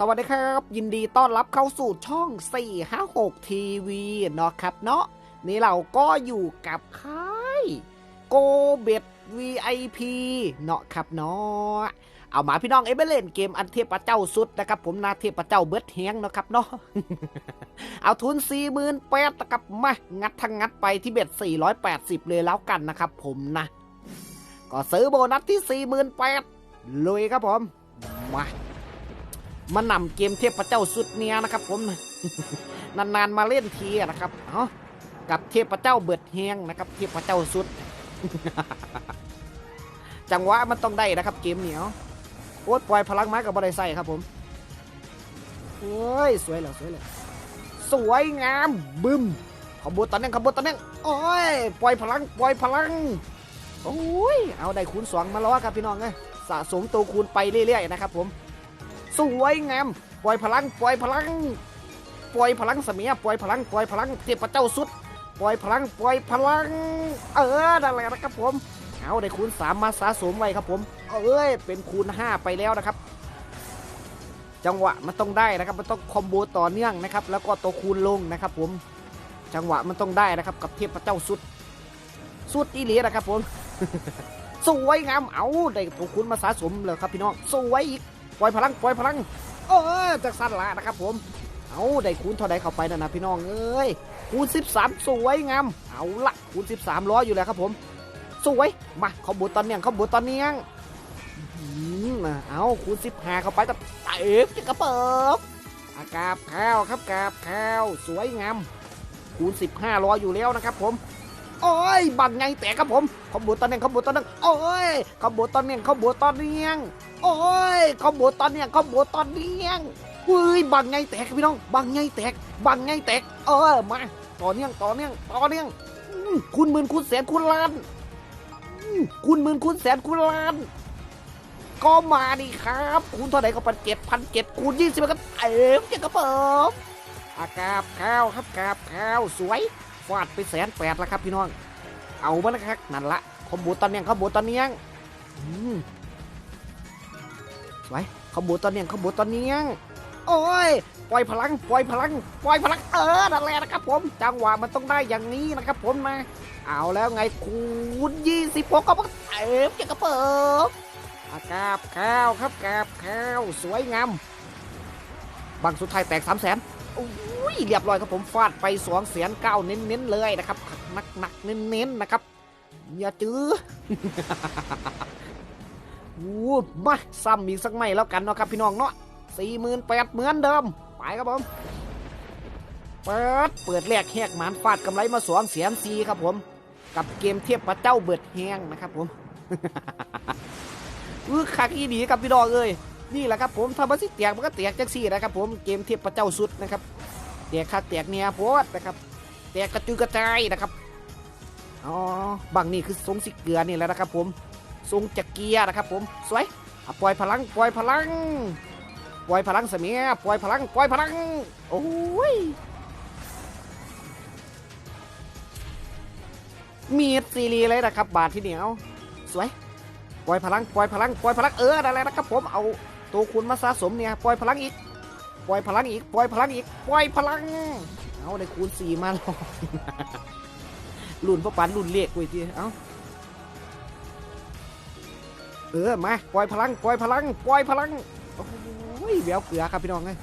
สวัสดีครับ ยินดีต้อนรับเข้าสู่ช่อง 456 ทีวีเนาะครับเนาะนี่เราก็อยู่กับค่ายโกเบด VIP เนาะครับเนาะเอามาพี่น้องเอเบเล่นเกมอันเทพเจ้าสุดนะครับ ผมนาเทพเจ้าเบิร์ดเฮงเนาะครับเนาะเอาทุน 48,000นะครับมางัดทั้งงัดไปที่เบ็ด 480 เลยแล้วกันนะครับผมนะ ก็ซื้อโบนัสที่ 48,000ลุยครับผมมา มานำเกมเทพเจ้าสุดเนียนะครับ ผมนานๆมาเล่นทีนะครับเอากับเทพเจ้าเบิดเฮงนะครับ เทพเจ้าสุด จังหวะมันต้องได้นะครับ เกมเหนียวโอ๊ตปล่อยพลังไม้กับบริไซครับผมโอ้ยสวยแล้วสวยแล้วสวยงามบึมขบวนตอนนี้ขบวนตอนนี้โอ้ยปล่อยพลังปล่อยพลังโอ้ยเอาได้คูณสองมาล้วครับพี่น้องเอ้ยสะสมตัวคูณไปเรื่อยๆนะครับผม สวยงาม ปล่อยพลัง ปล่อยพลัง ปล่อยพลังเสมียปล่อยพลัง ปล่อยพลัง เทพเจ้าสุด ปล่อยพลัง ปล่อยพลัง เออนั่นแหละนะครับผม เอาได้คูณสามมาสะสมไว้ครับผม เอ้ย เป็นคูณห้าไปแล้วนะครับ จังหวะมันต้องได้นะครับ มันต้องคอมโบต่อเนื่องนะครับ แล้วก็ตัวคูณลงนะครับผม จังหวะมันต้องได้นะครับ กับเทพเจ้าสุด สุดอีหลีนะครับผมสวยงาม เอาได้ตัวคูณมาสะสมเลยครับพี่น้อง สวยอีก ปล่อยพลังปล่อยพลังเออจากสั้นละนะครับผม เอาได้คูณเท่าใดเข้าไปนะนะพี่น้องเอ้ยคูณ 13 สวยงามเอาละคูณ 13ร้ออยู่แล้วครับผม สวยมาเขาบูตอนเนียงเขาบูตอนเนียงอืมเอาคูณ 15 เข้าไปกับเต็มจะกระเปิบอากาบข้าวครับกาบข้าวสวยงามคูณ 15ร้ออยู่แล้วนะครับผม โอ้ยบังไงแตกครับผมขาบูตอนเนียงขาบูตอนเนียงโอ้ยขาบูตอนเนียงขาบูตอนเนียงโอ้ยคอมโบตอนเนียคอมโบตอนเนี้ยเฮ้ยบังไงแตกพี่น้องบังไงแตกบังไงแตก เออมาต่อเนื่องต่อเนื่องต่อเนื่องคุณหมื่นคุณแสนคุณล้านคุณหมื่นคุณแสนคุณล้านก็มาดิครับคุณเท่าไหร่ก็พันเจ็ดพันเจ็ดคูณยี่สิบก็เต็มจะกระเปิบอากาบข้าวครับกาบข้าวสวย ฟาดไปแสนแปดแล้วครับพี่น้อง เอามาแล้วครับนั่นละคอมโบตอนเนียคอมโบตอนเนียอืมสวยเขาบูตอนเนียงเขาบูตอนเนียง โอ้ยปล่อยพลังปล่อยพลังปล่อยพลังเออนั่นแหละนะครับผมจังหวะมันต้องได้อย่างนี้นะครับผมนะเอาแล้วไงคูณยี่สิบหกก็เต็มจะกระเปิบอากาบข้าวครับกาบข้าวสวยงามบังสุดท้ายแตกสามแสนอุ้ ยเรียบร้อยครับผมฟาดไปสองแสนเก้าเน้นๆเลยนะครับหนักหนักๆเน้นๆนะครับ อย่าจื้อวูดมาซ้ำอีกสักไม่แล้วกันเนาะครับพี่น้องเนาะสี่หมื่นแปดเหมือนเดิม ไปครับผม เปิด เปิดแรกแหกหมานฟาดกำไรมาสองเสียนซีครับผม กับเกมเทียบพระเจ้าเบิดแห้งนะครับผมอือคักอีดีครับพี่น้องเอ้ยนี่แหละครับผมถ้ามันสิแตกมันก็แตกจังซี่นะครับผมเกมเทียบพระเจ้าสุดนะครับ แตกคักแตกเนี่ยโพดนะครับ แตกกระจุยกระจายนะครับอ๋อบางนี่คือทรงสิเกลือนี่แหละนะครับ ผมทรงจักเกียนะครับ ผมสวยปล่อยพลังปล่อยพลังปล่อยพลังเสมียปล่อยพลังปล่อยพลังโอ้ยมีดซีรีเลยนะครับ บาทที่เหนียวสวยปล่อยพลังปล่อยพลังปล่อยพลังเอออะไรนะครับ ผมเอาตัวคุณมาสะสมเนี่ยปล่อยพลังอีก ปล่อยพลังอีกปล่อยพลังอีกปล่อยพลัง เอาได้คูณสี่มาแล้วรุ่นพ่อปันรุ่นเล็กกูอีกทีเอ้าเออมาปล่อยพลังปล่อยพลังปล่อยพลังโอ้ยแววเกลือครับพี่น้องเอ้ย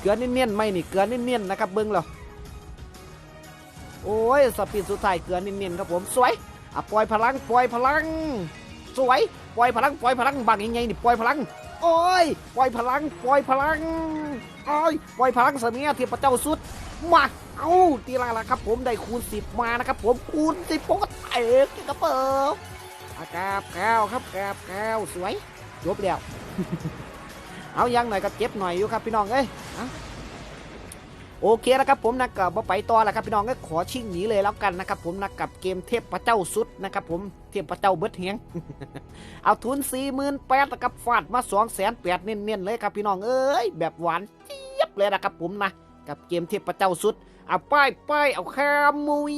เกลือเนียนๆไม่นี่เกลือเนียนๆนะครับเบิ้งเรอโอ้ยสปีดสุดท้ายเกลือเนียนๆครับผมสวยอะปล่อยพลังปล่อยพลัง สวยปล่อยพลังปล่อยพลังบางยังไงนี่ปล่อยพลัง โอ้ยปล่อยพลังปล่อยพลังโอ้ยปล่อยพลังเสมียเทียบพเจ้าสุดมาเอาตีลาละครับ ผมได้คูณสิบมานะครับผมคูณสิบผมก็เตะกระเปิบอากาบข้วครับกาบข้าวสวยจบแล้วเอายังหน่อยก็เจ็บหน่อยอยู่ครับพี่น้องเอ้ย โอเคนะครับผมนะกับไปต่อแล้วครับพี่น้องก็ขอชิ่งหนีเลยแล้วกันนะครับผมนะกับเกมเทพพระเจ้าสุดนะครับผมเทพพระเจ้าเบิดเฮียงเอาทุนสี่หมื่นแปดนะครับฟาดมาสองแสนแปดเน้นๆเลยครับพี่น้องเอ้ยแบบหวานเจี๊ยบเลยนะครับผมนะกับเกมเทพพระเจ้าสุดเอาป้ายป้ายเอาข้มมุย